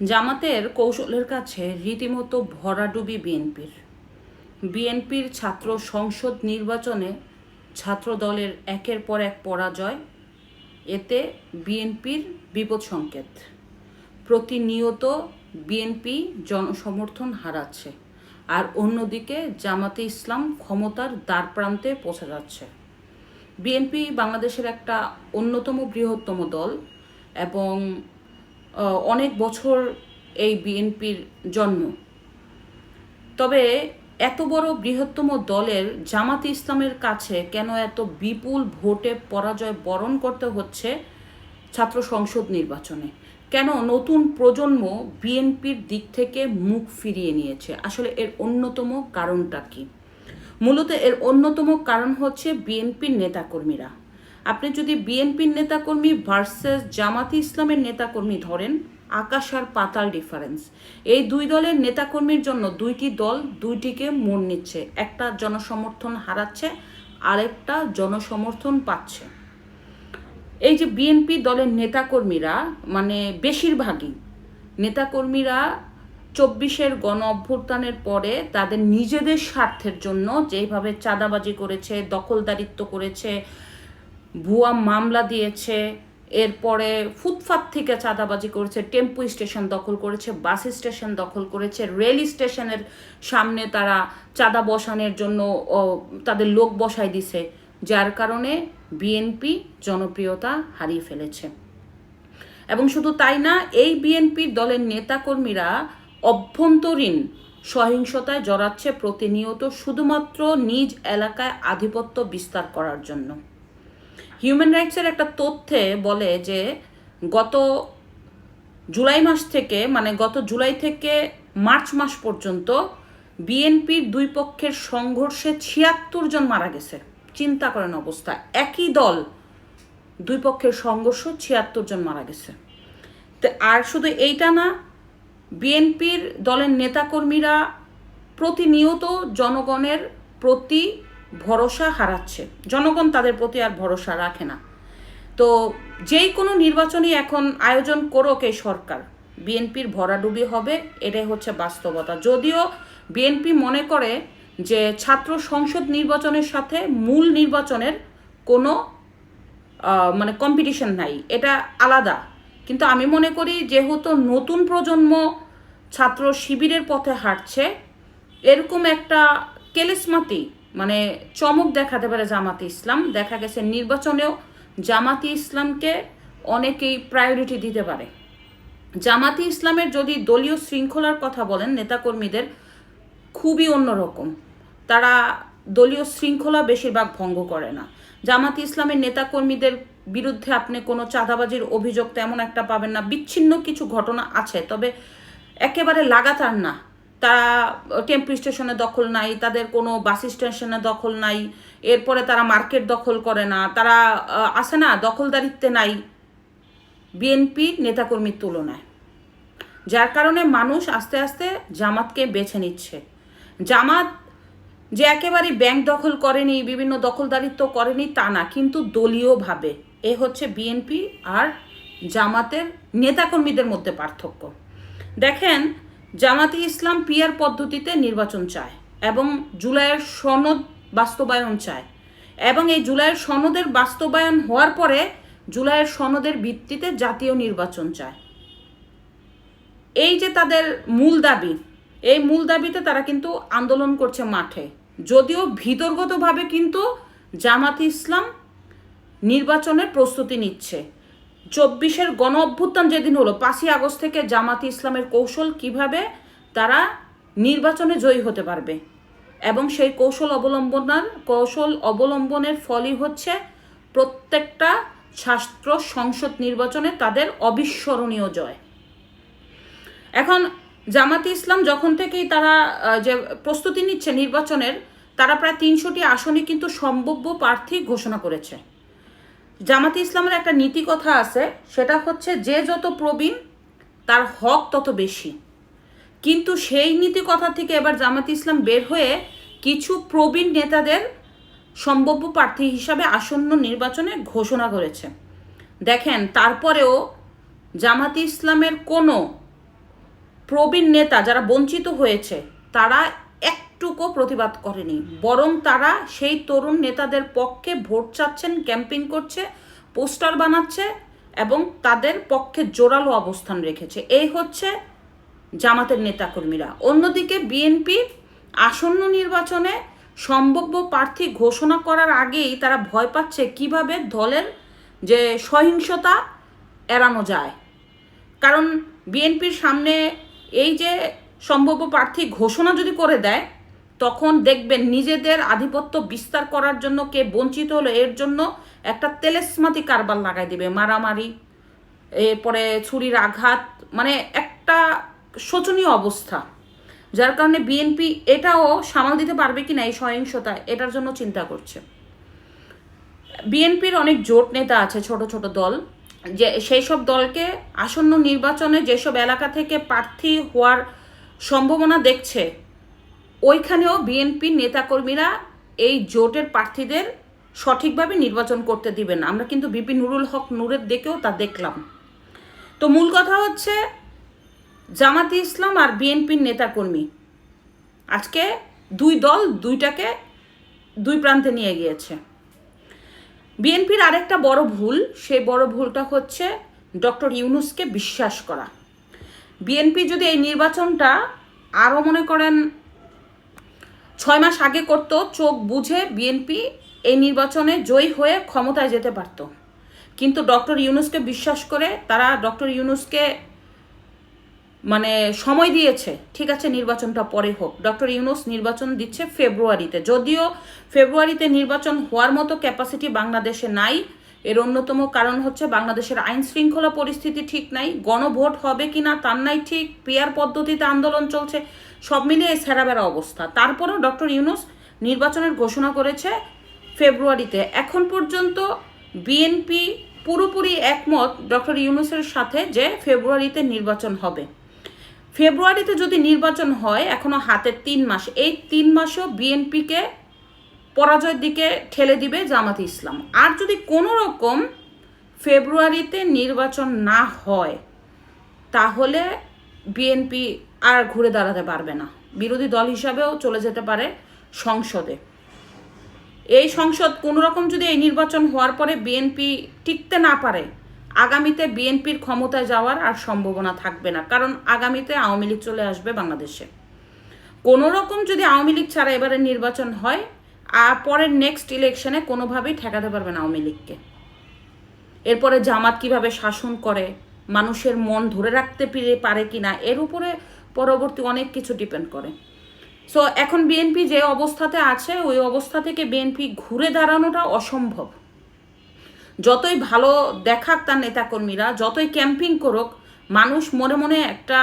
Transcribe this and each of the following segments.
জামাতের কৌশলের কাছে রীতিমতো ভরাডুবি বিএনপির। বিএনপির ছাত্র সংসদ নির্বাচনে ছাত্র দলের একের পর এক পরাজয়, এতে বিএনপির বিপদ সংকেত। প্রতিনিয়ত বিএনপি জনসমর্থন হারাচ্ছে আর অন্যদিকে জামাতে ইসলাম ক্ষমতার দ্বারপ্রান্তে পৌঁছে যাচ্ছে। বিএনপি বাংলাদেশের একটা অন্যতম বৃহত্তম দল এবং অনেক বছর এই বিএনপির জন্ম। তবে এত বড় বৃহত্তম দলের জামাত ইসলামের কাছে কেন এত বিপুল ভোটে পরাজয় বরণ করতে হচ্ছে ছাত্র সংসদ নির্বাচনে? কেন নতুন প্রজন্ম বিএনপির দিক থেকে মুখ ফিরিয়ে নিয়েছে? আসলে এর অন্যতম কারণটা কি? মূলত এর অন্যতম কারণ হচ্ছে বিএনপির নেতাকর্মীরা। আপনি যদি বিএনপির নেতাকর্মী ভার্সেস জামাতি ইসলামের নেতাকর্মী ধরেন, আকাশ আর পাতাল ডিফারেন্স এই দুই দলের নেতাকর্মীর জন্য দুইটি দল দুইটিকে মন নিচ্ছে, একটা জনসমর্থন হারাচ্ছে, আরেকটা জনসমর্থন পাচ্ছে। এই যে বিএনপি দলের নেতাকর্মীরা মানে বেশিরভাগই নেতাকর্মীরা চব্বিশের গণ অভ্যুত্থানের পরে তাদের নিজেদের স্বার্থের জন্য যেভাবে চাঁদাবাজি করেছে, দখলদারিত্ব করেছে ভুয়া মামলা দিয়েছে, এরপরে ফুটপাত থেকে চাঁদাবাজি করেছে, টেম্পু স্টেশন দখল করেছে, বাস স্টেশন দখল করেছে, রেল স্টেশনের সামনে তারা চাঁদা বসানোর জন্য তাদের লোক বসায় দিছে, যার কারণে বিএনপি জনপ্রিয়তা হারিয়ে ফেলেছে। এবং শুধু তাই না, এই বিএনপি দলের নেতাকর্মীরা অভ্যন্তরীণ সহিংসতায় জড়াচ্ছে প্রতিনিয়ত শুধুমাত্র নিজ এলাকায় আধিপত্য বিস্তার করার জন্য। হিউম্যান রাইটসের একটা তথ্যে বলে যে গত জুলাই মাস থেকে মানে গত জুলাই থেকে মার্চ মাস পর্যন্ত বিএনপির দুই পক্ষের সংঘর্ষে ছিয়াত্তর জন মারা গেছে। চিন্তা করেন অবস্থা। একই দল দুই পক্ষের সংঘর্ষ ছিয়াত্তর জন মারা গেছে। তো, আর শুধু এইটা না, বিএনপির দলের নেতাকর্মীরা প্রতিনিয়ত জনগণের প্রতি ভরসা হারাচ্ছে। জনগণ তাদের প্রতি আর ভরসা রাখে না। তো যেই কোনো নির্বাচনই এখন আয়োজন করুক এই সরকার, বিএনপির ভরাডুবি হবে, এটাই হচ্ছে বাস্তবতা। যদিও বিএনপি মনে করে যে ছাত্র সংসদ নির্বাচনের সাথে মূল নির্বাচনের কোনো মানে কম্পিটিশন নাই, এটা আলাদা। কিন্তু আমি মনে করি যেহেতু নতুন প্রজন্ম ছাত্র শিবিরের পথে হাঁটছে, এরকম একটা কেলেসমাতি মানে চমক দেখাতে পারে জামাতি ইসলাম। দেখা গেছে নির্বাচনেও জামাতি ইসলামকে অনেকেই প্রায়োরিটি দিতে পারে। জামাতি ইসলামের যদি দলীয় শৃঙ্খলার কথা বলেন, নেতাকর্মীদের খুবই অন্যরকম। তারা দলীয় শৃঙ্খলা বেশিরভাগ ভঙ্গ করে না। জামাতি ইসলামের নেতাকর্মীদের বিরুদ্ধে আপনি কোনো চাঁদাবাজির অভিযোগ তেমন একটা পাবেন না। বিচ্ছিন্ন কিছু ঘটনা আছে, তবে একেবারে লাগাতার না। তারা টেম্পু স্টেশনে দখল নাই, তাদের কোনো বাস স্টেশনে দখল নাই, এরপরে তারা মার্কেট দখল করে না, তারা আছে না, দখলদারিত্বে নাই বিএনপি নেতাকর্মীর তুলনায়। যার কারণে মানুষ আস্তে আস্তে জামাতকে বেছে নিচ্ছে। জামাত যে একেবারে ব্যাংক দখল করেনি, বিভিন্ন দখলদারিত্ব করেনি তা না, কিন্তু দলীয়ভাবে। এ হচ্ছে বিএনপি আর জামাতের নেতাকর্মীদের মধ্যে পার্থক্য। দেখেন জামাতি ইসলাম পিয়ার পদ্ধতিতে নির্বাচন চায় এবং জুলাইয়ের সনদ বাস্তবায়ন চায় এবং এই জুলাইয়ের সনদের বাস্তবায়ন হওয়ার পরে জুলাইয়ের সনদের ভিত্তিতে জাতীয় নির্বাচন চায়। এই যে তাদের মূল দাবি, এই মূল দাবিতে তারা কিন্তু আন্দোলন করছে মাঠে। যদিও ভিতরগতভাবে কিন্তু জামাত ইসলাম নির্বাচনের প্রস্তুতি নিচ্ছে। চব্বিশের গণ অভ্যুত্থান যেদিন হলো, পাঁচই আগস্ট থেকে জামাতি ইসলামের কৌশল কীভাবে তারা নির্বাচনে জয়ী হতে পারবে? এবং সেই কৌশল অবলম্বনার, কৌশল অবলম্বনের ফলই হচ্ছে প্রত্যেকটা ছাত্র সংসদ নির্বাচনে তাদের অবিস্মরণীয় জয়। এখন জামাতে ইসলাম যখন থেকেই তারা যে প্রস্তুতি নিচ্ছে নির্বাচনের, তারা প্রায় তিনশোটি আসনে কিন্তু সম্ভাব্য প্রার্থী ঘোষণা করেছে। জামাতে ইসলামের একটা নীতি কথা আছে, সেটা হচ্ছে যে যত প্রবীণ, তার হক তত বেশি। কিন্তু সেই নীতি কথা থেকে এবার জামাতে ইসলাম বের হয়ে কিছু প্রবীণ নেতাদের সম্ভাব্য প্রার্থী হিসাবে আসন্ন নির্বাচনে ঘোষণা করেছে। দেখেন, তারপরেও জামাতে ইসলামের কোনো প্রবীণ নেতা যারা বঞ্চিত হয়েছে, তারা একটুকু প্রতিবাদ করেনি। বরং তারা সেই তরুণ নেতাদের পক্ষে ভোট চাচ্ছেন, ক্যাম্পেইন করছে, পোস্টার বানাচ্ছে এবং তাদের পক্ষে জোরালো অবস্থান রেখেছে। এই হচ্ছে জামাতের নেতাকর্মীরা। অন্যদিকে বিএনপি আসন্ন নির্বাচনে সম্ভাব্য প্রার্থী ঘোষণা করার আগেই তারা ভয় পাচ্ছে কীভাবে দলের যে সহিংসতা এড়ানো যায়। কারণ বিএনপির সামনে এই যে সম্ভাব্য প্রার্থী ঘোষণা যদি করে দেয় তখন দেখবেন নিজেদের আধিপত্য বিস্তার করার জন্য কে বঞ্চিত হলো, এর জন্য একটা তেলেসমাতি কারবার লাগাই দিবে, মারামারি, এরপরে ছুরির আঘাত মানে একটা শোচনীয় অবস্থা। যার কারণে বিএনপি এটাও সামাল দিতে পারবে কিনা এই সহিংসতা, এটার জন্য চিন্তা করছে। বিএনপির অনেক জোট নেতা আছে, ছোট ছোট দল, যে সেই সব দলকে আসন্ন নির্বাচনে যেসব এলাকা থেকে প্রার্থী হওয়ার সম্ভাবনা দেখছে ওইখানেও বিএনপির নেতাকর্মীরা এই জোটের প্রার্থীদের সঠিকভাবে নির্বাচন করতে দিবেন। আমরা কিন্তু বিপি নুরুল হক নূরের দিকেও তা দেখলাম। তো মূল কথা হচ্ছে জামাতি ইসলাম আর বিএনপির নেতাকর্মী। আজকে দুই দল দুইটাকে দুই প্রান্তে নিয়ে গিয়েছে। বিএনপির আরেকটা বড় ভুল, সেই বড় ভুলটা হচ্ছে ডক্টর ইউনুসকে বিশ্বাস করা। বিএনপি যদি এই নির্বাচনটা আরও মনে করেন ছয় মাস আগে করতো, চোখ বুঝে বিএনপি এই নির্বাচনে জয়ী হয়ে ক্ষমতায় যেতে পারত। কিন্তু ডক্টর ইউনুসকে বিশ্বাস করে তারা ডক্টর ইউনুসকে মানে সময় দিয়েছে, ঠিক আছে, নির্বাচনটা পরে হোক। ডক্টর ইউনুস নির্বাচন দিচ্ছে ফেব্রুয়ারিতে। যদিও ফেব্রুয়ারিতে নির্বাচন হওয়ার মতো ক্যাপাসিটি বাংলাদেশে নাই এর অন্যতম কারণ হচ্ছে বাংলাদেশের আইন শৃঙ্খলা পরিস্থিতি ঠিক নাই, গণভোট হবে কিনা তার নাই ঠিক পিয়ার পদ্ধতিতে আন্দোলন চলছে, সব মিলিয়ে সেরাবেরা অবস্থা। তারপরেও ডক্টর ইউনুস নির্বাচনের ঘোষণা করেছে ফেব্রুয়ারিতে। এখন পর্যন্ত বিএনপি পুরোপুরি একমত ডক্টর ইউনুসের সাথে যে ফেব্রুয়ারিতে নির্বাচন হবে। ফেব্রুয়ারিতে যদি নির্বাচন হয়, এখনও হাতে তিন মাস। এই তিন মাসেও বিএনপিকে পরাজয়ের দিকে ঠেলে দিবে জামাত ইসলাম। আর যদি কোনো রকম ফেব্রুয়ারিতে নির্বাচন না হয়, তাহলে বিএনপি আর ঘুরে দাঁড়াতে পারবে না। বিরোধী দল হিসাবেও চলে যেতে পারে সংসদে। এই সংসদ কোনো রকম যদি এই নির্বাচন হওয়ার পরে বিএনপি টিকতে না পারে, আগামীতে বিএনপির ক্ষমতায় যাওয়ার আর সম্ভাবনা থাকবে না, কারণ আগামীতে আওয়ামী লীগ চলে আসবে বাংলাদেশে। কোনো রকম যদি আওয়ামী লীগ ছাড়া এবারে নির্বাচন হয় আর পরের নেক্সট ইলেকশনে কোনোভাবেই ঠেকাতে পারবে না আওয়ামী লীগকে। এরপরে জামাত কীভাবে শাসন করে, মানুষের মন ধরে রাখতে পেরে পারে কিনা, এর উপরে পরবর্তী অনেক কিছু ডিপেন্ড করে। সো এখন বিএনপি যে অবস্থাতে আছে, ওই অবস্থা থেকে বিএনপি ঘুরে দাঁড়ানোটা অসম্ভব। যতই ভালো দেখাক তার নেতাকর্মীরা, যতই ক্যাম্পিং করুক, মানুষ মনে মনে একটা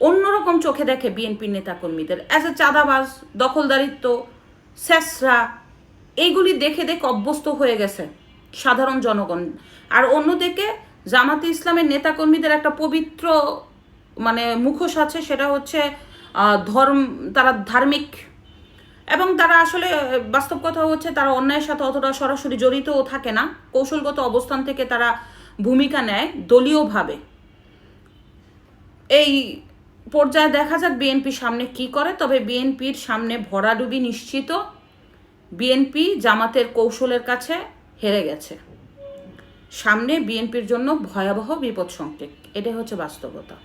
অন্যরকম চোখে দেখে বিএনপির নেতাকর্মীদের। অ্যাজ এ চাঁদাবাজ, দখলদারিত্ব স্যাসরা এইগুলি দেখে দেখে অভ্যস্ত হয়ে গেছে সাধারণ জনগণ। আর অন্যদিকে জামাতে ইসলামের নেতাকর্মীদের একটা পবিত্র মানে মুখোশ আছে, সেটা হচ্ছে ধর্ম, তারা ধার্মিক। এবং তারা আসলে, বাস্তব কথা হচ্ছে, তারা অন্যায়ের সাথে অতটা সরাসরি জড়িতও থাকে না। কৌশলগত অবস্থান থেকে তারা ভূমিকা নেয় দলীয়ভাবে। এই পর্যায়ে দেখা যাক বিএনপি সামনে কি করে, তবে বিএনপির সামনে ভরাডুবি নিশ্চিত। বিএনপি জামাতের কৌশলের কাছে হেরে গেছে। সামনে বিএনপির জন্য ভয়াবহ বিপদ সংকেত। এটাই হচ্ছে বাস্তবতা।